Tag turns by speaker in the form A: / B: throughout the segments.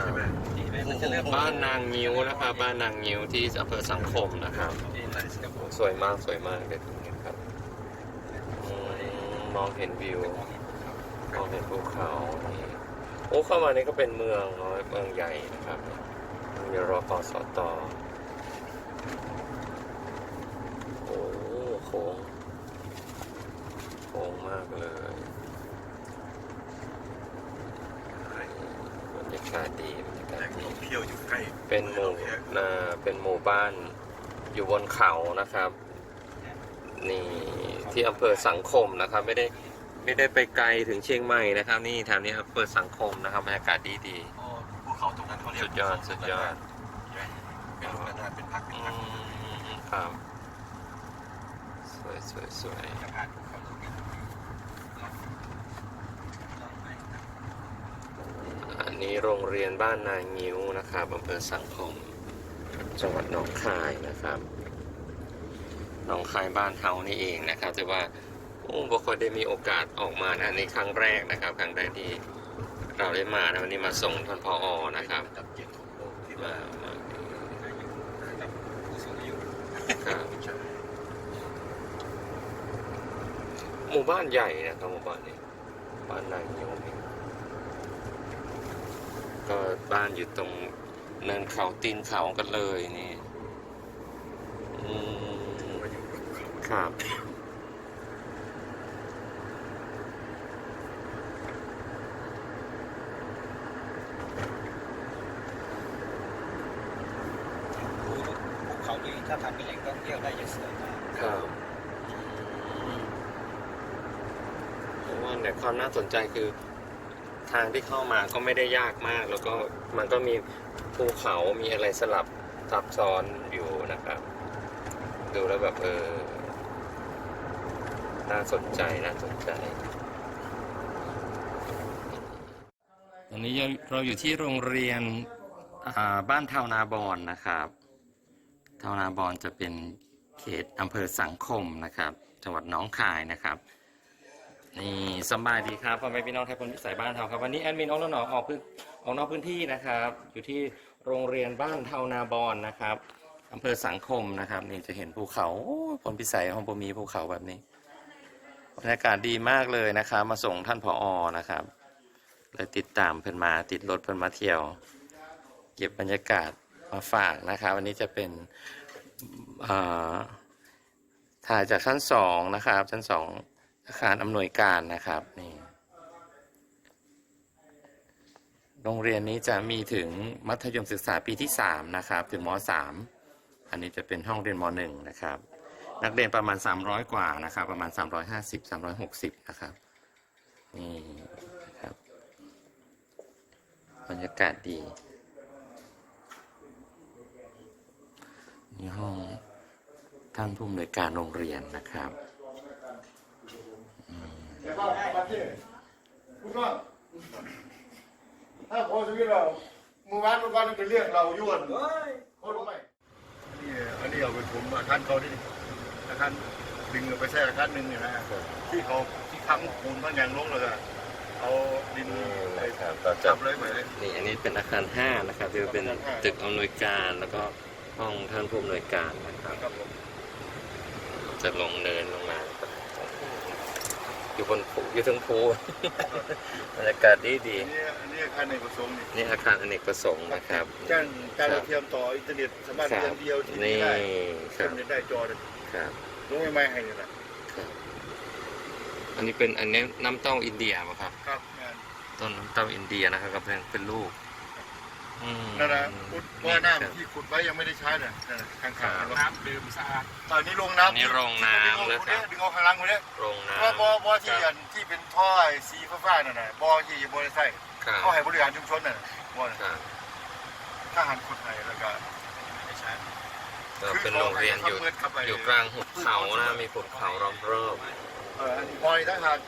A: ใช่ไหม
B: บ้านนางงิ้วนะครับบ้านนางงิ้วที่อำเภอสังคมนะครับ สวยมากสวยมากเลยตรงนี้ครับอืมมองเห็นวิวมองเห็นภูเขานี่โอ้เข้ามานี่ก็เป็นเมืองน้อยเมืองใหญ่นะครับ มีรอปสตโอ้โค้งโค้งมากเลย รรยากาศดีบรรยากา
A: แห
B: ศ
A: ล่ง
B: ดี
A: ท่องเที่ยวอยู่ใกล้
B: เป็นหมู่นาเป็นหมู่บ้านอยู่บนเขานะครับ นี่ที่อำเภอสังคมนะครับ ไม่ได้ไม่ได้ไปไกลถึงเชียงใหม่นะครับ นี่แถวนี้อำเภอสังคมนะครับบรรยากาศดีดี
A: อ๋อภูเขาตรงนั้นเขา
B: ๆ
A: เรียก
B: สุดยอดสุดยอด
A: เป็นรูปกระดาษเป็นพักเป็น
B: อื
A: พัก
B: มครับสวยสวยสวย
C: จะผ่านภูเขาลูกนี้
B: อันนี้โรงเรียนบ้านนางิ้วนะครับอำเภอสังคม จังหวัดหนองคายนะครับหนองคายบ้านเฮานี่เองนะครับแต่ว่าโอ้บ่ค่อยได้มีโอกาสออกมานะอันนี้ครั้งแรกนะครับ ครั้งแรกที่เราได้มานะวันนี้มาส่งท่านพออนะครับ
A: ดับเจ็ดของโลกที่
B: มา
A: ว่า
B: มา
C: กับผู้สูงอายุ
B: ครับ
A: ใช่
B: หมู่บ้านใหญ่นะครับหมู่บ้านนี้บ้านนางิ้วนี่ ก็บ้านอยู่ตรงเนินเขาตีนเขากันเลยนี่อืม
A: ว่าอยู่กับเขา
B: ครับ
C: ภูภูเขานี้ถ้าทำเป็นแหล่งท่องเที่ยวได้จะสวยมาก
B: ครับ เพราะว่าเนี่ยความน่าสนใจคือ ทางที่เข้ามาก็ไม่ได้ยากมาก แล้วก็มันก็มีภูเขามีอะไรสลับซับซ้อนอยู่นะครับ ดูแล้วแบบเออน่าสนใจน่าสนใจ ตอนนี้เราอยู่ที่โรงเรียนบ้านเทานาบอนนะครับ เทานาบอนจะเป็นเขตอำเภอสังคมนะครับ จังหวัดหนองคายนะครับ นี่สบายดีครับพ่อแม่พี่น้องไทยคนพิสัยบ้านเทาครับวันนี้แอดมินออกนอกออกพื้นออกนอกพื้นที่นะครับ อยู่ที่โรงเรียนบ้านเทานาบอนนะครับอำเภอสังคมนะครับ นี่จะเห็นภูเขาโอ้ยผลพิสัยของผมมีภูเขาแบบนี้บรรยากาศดีมากเลยนะครับ มาส่งท่านผออนะครับเลยติดตามเพิ่นมาติดรถเพิ่นมาเที่ยว เก็บบรรยากาศมาฝากนะครับวันนี้จะเป็นถ่ายจากชั้นสองนะครับ ชั้นสอง อาคารอำนวยการนะครับนี่โรงเรียนนี้จะมีถึงมัธยมศึกษาปีที่สามนะครับ ถึงมสามอันนี้จะเป็นห้องเรียนมหนึ่งนะครับ นักเรียนประมาณ 300 กว่านะครับ ประมาณ 350 360 นะครับนี่นะครับบรรยากาศดีนี่ห้องท่านผู้อำนวยการโรงเรียนนะครับ
D: นะครับประเทศคุณว่าถ้าพอชีวิตเราเมื่อวานเมื่อวานเป็นเรื่องเรายวนเขารู้ไหมนี่อันนี้เอาไปผมอาคารเขาดิอาคารดึงเอาไปใช้อาคารหนึ่งเนี่ยนะที่เขาที่ทั้งปูนทั้งยางลงเลยอะเอาดินไป
B: ครับก็จะ
D: จับเลยไหม
B: นี่อันนี้เป็นอาคาร5นะครับที่เป็นตึกอำนวยการแล้วก็ห้องท่านผู้อำนวยการนะครับ
D: ครับผม
B: จะลงเนินลงมา อยู่บนภูอยู่ถึงภูบรรยากาศดีดี
D: อันนี้อันนี้อาคารในประสงค์นี่
B: ๆนี่อาคารอเนกประสงค์นะครับ
D: จ้างการเราเทียมต่ออินเทอร์เน็ตสามารถ
B: ครั
D: เรีย
B: บ
D: นเดียวที่
B: นี่
D: ได้
B: ค
D: เชื่อ
B: รั
D: ม
B: บ
D: เน็ตได้จอเลย
B: ครับ
D: รู้ไหมไม่ให้นี่แหละ
B: ครับอันนี้เป็นอันนี้น้ำเต้าอินเดียป่ะครับ
D: ครับงาน
B: ต้นน้ำเต้าอินเดียนะครับก็เป็นเป็นลูก อืม
D: นั่นนะขุดว่า
B: ครับ
D: น้ำที่ขุดไว้ยังไม่ได้ใช้เนี่ยนั่นน่ะข้าง
B: ครั
D: ๆ
B: บ
D: เห็นปะ
C: น้ำดื่มสะอาด
D: ตอนนี้ลงน้ำ
B: อันนี้โรงน้ำ
D: ดึ
B: นะ
D: ง
B: ครั
D: เอา
B: บ
D: ดึงเอาข้างหล่างคนนี้
B: โรงน้
D: เพราะบ่บ่ที่
B: ครั
D: อั
B: บ
D: นที่เป็นท่อไอ้สีฟ้าๆนั่นน่ะบ่ที่บ่ได้ใช้
B: ครับ
D: เขาให้บริหารชุมชนน่ะบ่น่ะ
B: ครับ
D: ทหารขุดให้แล้วก็
C: ไม่ใช่
B: ก็เป็นโรงเรียนอยู่
D: คือเขาให้
B: อยู่กลางหุบเขานะมีหุบเขารอบรอบ
D: เอ่ออันนี้พอนี่ทหาร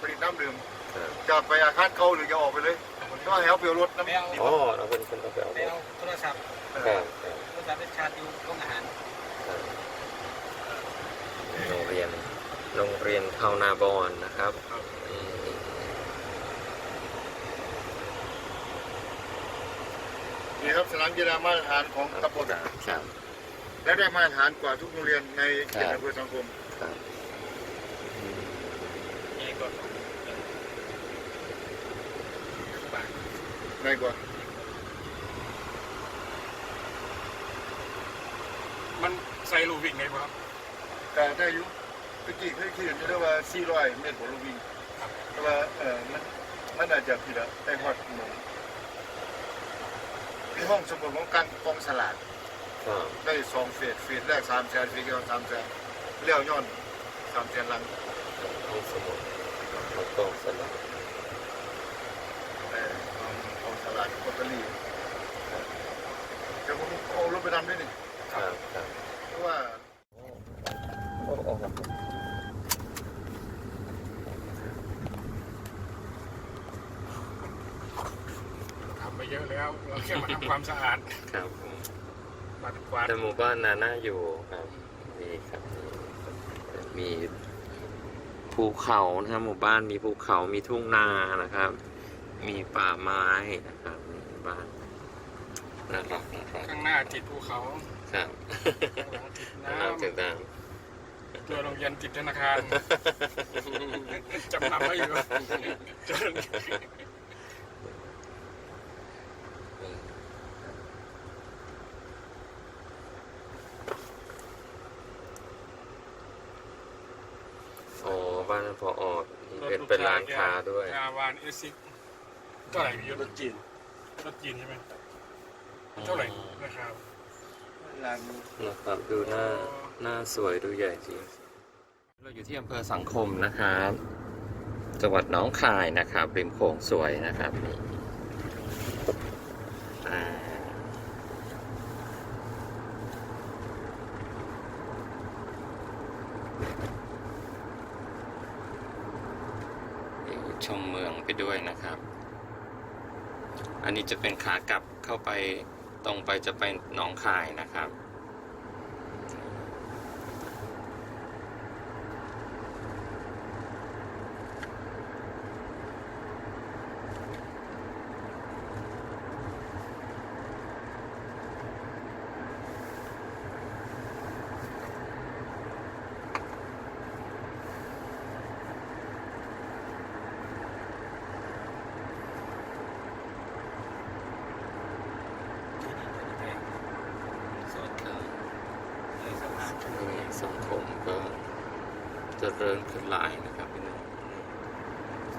D: ผลิตน้ำดื่ม
B: ๆครับ
D: จะไปอาคารเก่าหรือจะออกไปเลย ก็ให้เอาไปเอารถน้ำ
C: ไม่เอา
B: อ๋อเราเป็นคนเอาไปเอา
C: ไม่เอาโทรศัพท์
B: ครับครับ
C: โทรศัพท์เป็นชาร์จอยู่โรงอาหาร
B: ครับโรงเรียนโรงเรียนเทานาบอนนะครับอืม
D: สนามกีฬามาตรฐานของตำบล
B: ครับ
D: และได้มาตรฐานกว่าทุกโรงเรียนในเขต
B: ครับ
D: อำเภอสังคม
B: ครับ
C: นี่ก็
D: ง่ายกว่า
E: มันใส่ลูกวิ่งไงครับ
D: แต่ได้อยุตะกี้เคยคิดจะได้ว่า 400เมตรบนลูกวิ่งแต่ว่าเออมันมันอาจจะผิดอะได้ฮอดหมองที่ห้องสมุดของการกองสลาก
B: ครับ
D: ได้สองเฟสเฟสแรกสามแสนเฟสที่สองสามแสนเลี้ยวย้อนสามแสนหลัง
B: ห้องสมุดแล้วก็สลับ
D: แต่ กองสลากลอตเตอรี่เดี๋ยวผมเอารถไปทำด้วยนี่
B: ครับครับ
D: เพราะว่า
B: โอ้โอ้
E: ทำไปเยอะแล้ว เราแค่มาทำความสะอาด
B: ครับ
E: ปัดกวาด
B: แต่หมู่บ้านนาน่าอยู่ครับมีครับ มีภูเขานะครับหมู่บ้านมีภูเขามีทุ่งนานะครับ มีป่าไม้นะครับมีบ้านน่ารักน่ารัก
E: ข้างหน้าติดภูเขา
B: ครับ
E: ข้างหลังติด
B: น่า
E: น้
B: รักจังดังำ
E: ตัวโรงเรียนติดธนาคารจำนำไว้อยู่จน
B: อ๋อบ้านพอออกเป็นเป็นร้านค้าด้วย
E: อาวานเอซิก เท่าไหร่พี่ยศรถจีนรถจีนใช่ไหมเท่าไหร่นะครับ
B: นะครับดูหน้าหน้าสวยดูใหญ่จริง เราอยู่ที่อำเภอสังคมนะครับจังหวัดหนองคายนะครับริมโขงสวยนะครับนี่ชมเมืองไปด้วยนะครับ อันนี้จะเป็นขากลับเข้าไปตรงไปจะไปหนองคายนะครับ
C: ส่วนเกินเลยสะพาน
B: นี่ สังคมก็เจริญขึ้นหลายนะครับพี่น้อง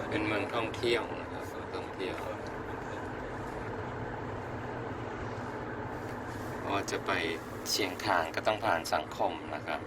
B: เป็นเมืองท่องเที่ยวนะครับเมืองท่องเที่ยวพราะว่าจะไปเชียงคานก็ต้องผ่านสังคมนะครับ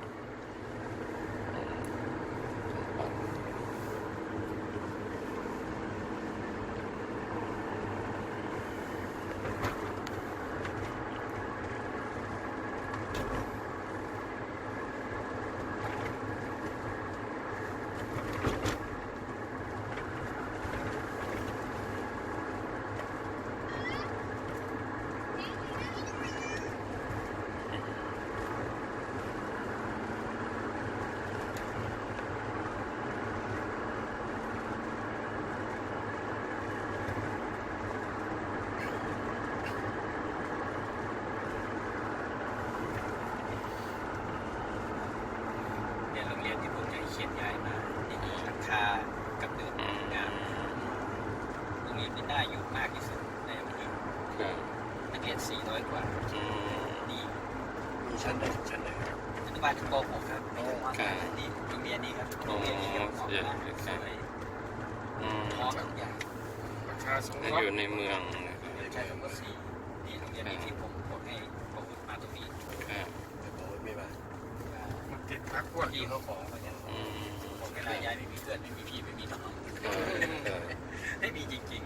C: รียนที่ผมจะเขียนย้ายมาที่มีหลังคากับเดิน
B: อืม
C: งานโรงเรียนที่น่าอยู่มากที่สุดในอำเภอ
B: ครับ
C: นักเรียน400 กว่า
B: อืม
C: นี่
A: มีชั้นไหนชั้นไหน
C: อนุบาลถึงป .6 ครับไม่ถึงม
B: ครับ
C: .3 นี่โรงเรียนนี้ครับโรงเรียนนี้ครับเหมาะมากสวย
B: อืม
C: พร้อมทุกอย่าง
E: ราคาสูง
B: จะ
E: ครั
B: อบยู่ในเมืองนะครับ
C: ใช่ครับสี่นี่โรงเรียนนี้ที่ผมบอกให้ผมมาตรงนี้
B: ครับ
A: แต่บอกว่าไม่มา
E: มันติดพักพวด
C: พี่เขาขอมาเนี่ย
B: อืม
C: ผมเวลาย้ายไม่มีเพื่อนไม่มีพี่ไม่มีน้องไม่มีจริง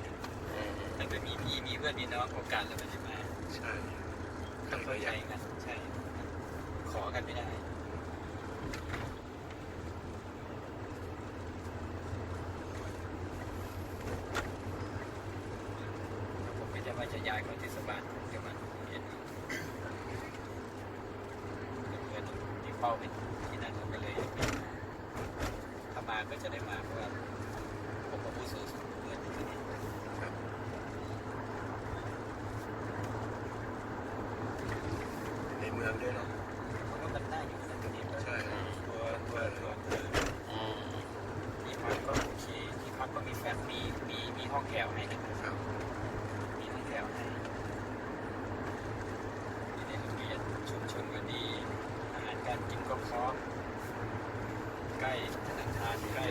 C: ๆถ้าเกิดมีพี่มีเพื่อนมีน้องโอกาสจะมันจะมา
A: ใช่
C: ต้องเข้าใจกันใช่ขอกันไม่ได้ผมไม่ใช่ว่าจะย้ายเข้าเทศบาลเดี๋ยวมันเรียนอีกเพื่อนที่เป้าเป็นที่นั่นเขาก็เลย มาก็จะได้มาเพราะว่าผมก็ผู้สูงเพื่อนอยู่ที่นี่
A: งด้วยเนาะ
C: มันก็มันได้อยู่แต่ตัวนี้ก็
A: ใช่ตัวตัวตัว
B: อืม
C: ที่พักก็โอเคที่พักก็มีแฟนมีมีมีห้องแถวให้นะครับมีห้องแถวให้ที่ในโรงเรียนชุมชนก็ดีอาหารการกินก็พร้อม ใกล้ธนาคารใกล้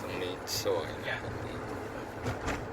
B: ตรงนี้สวยนะครับ